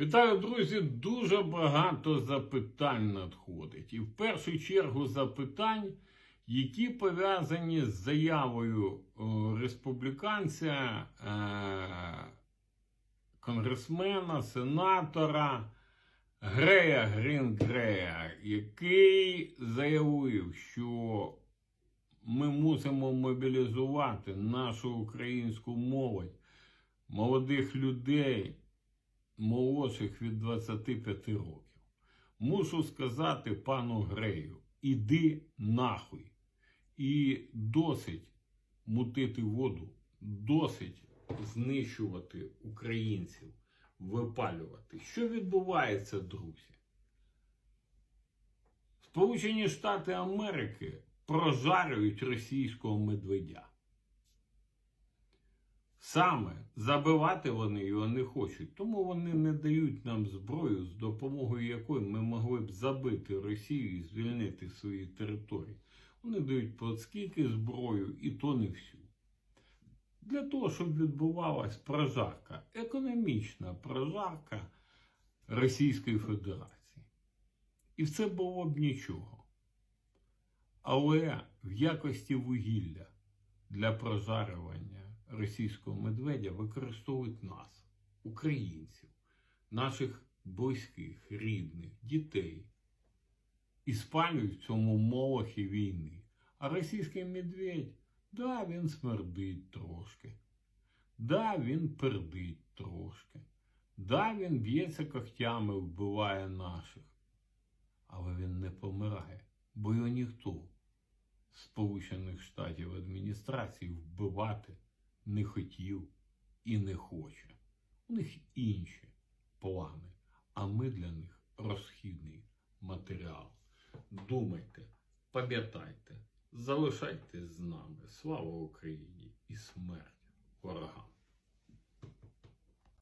Вітаю, друзі! Дуже багато запитань надходить. І в першу чергу запитань, які пов'язані з заявою республіканця, е, конгресмена, сенатора Грея Грінгрея, який заявив, що ми мусимо мобілізувати нашу українську молодь, молодих людей молодших від 25 років. Мушу сказати пану Грею, іди нахуй. І досить мутити воду, досить знищувати українців, випалювати. Що відбувається, друзі? Сполучені Штати Америки прожарюють російського медведя. Саме забивати вони його не хочуть, тому вони не дають нам зброю, з допомогою якої ми могли б забити Росію і звільнити свої території. Вони дають поскільки зброю, і то не всю. Для того, щоб відбувалась прожарка, економічна прожарка Російської Федерації. І це було б нічого. Але в якості вугілля для прожарювання російського медведя використовують нас, українців, наших близьких, рідних, дітей і спалюють в цьому молохі війни. А російський медведь, да, він смердить трошки. Да, він пердить трошки. Да, він б'ється когтями, вбиває наших. Але він не помирає, бо його ніхто Сполучених Штатів адміністрації вбивати не хотів і не хоче. У них інші плани, а ми для них розхідний матеріал. Думайте, пам'ятайте, залишайтесь з нами. Слава Україні і смерть ворога!